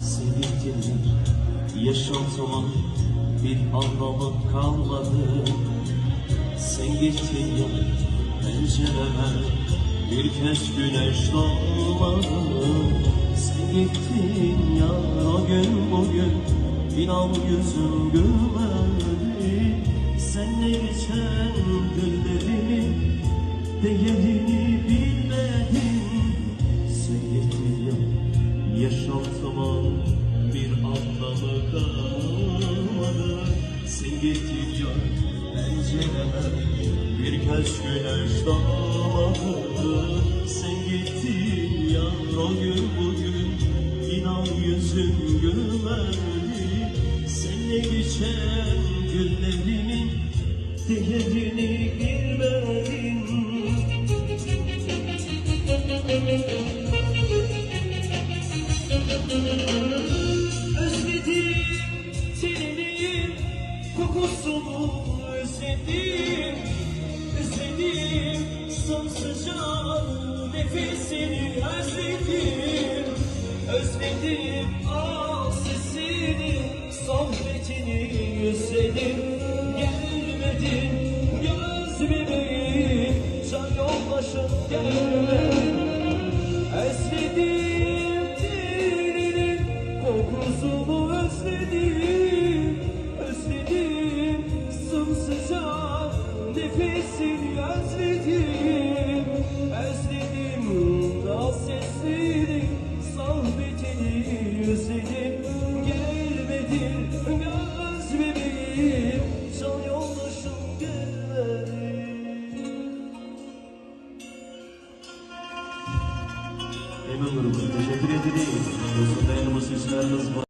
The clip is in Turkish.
Seni gittin yaşantıma bir anlamı kalmadı. Sen gittin ya pencereme bir kez güneş doğmadı. Sen gittin ya o gün bugün inan yüzüm gülmedi. Senle geçen günlerimi değerini Sen gittin ya pencereme bir kez güneş Sen gittin ya o gün bugün. İnan yüzüm gülmedi Seninle geçen günlerimin değerini bilmedin nefesini özledim. Özledim ah sesini sohbetini özledim Gelmedin göz bebeğim can yoldaşım gelmedin. Özledim teninin kokusunu özledim. Özledim sımsıcak nefesini özledim Özledim naz sesini sohbetini özledim Gelmedin göz bebeğim can yoldaşım gelmedi Emin grubu teşekkür ederim. Dostum dayanıması için aranız var.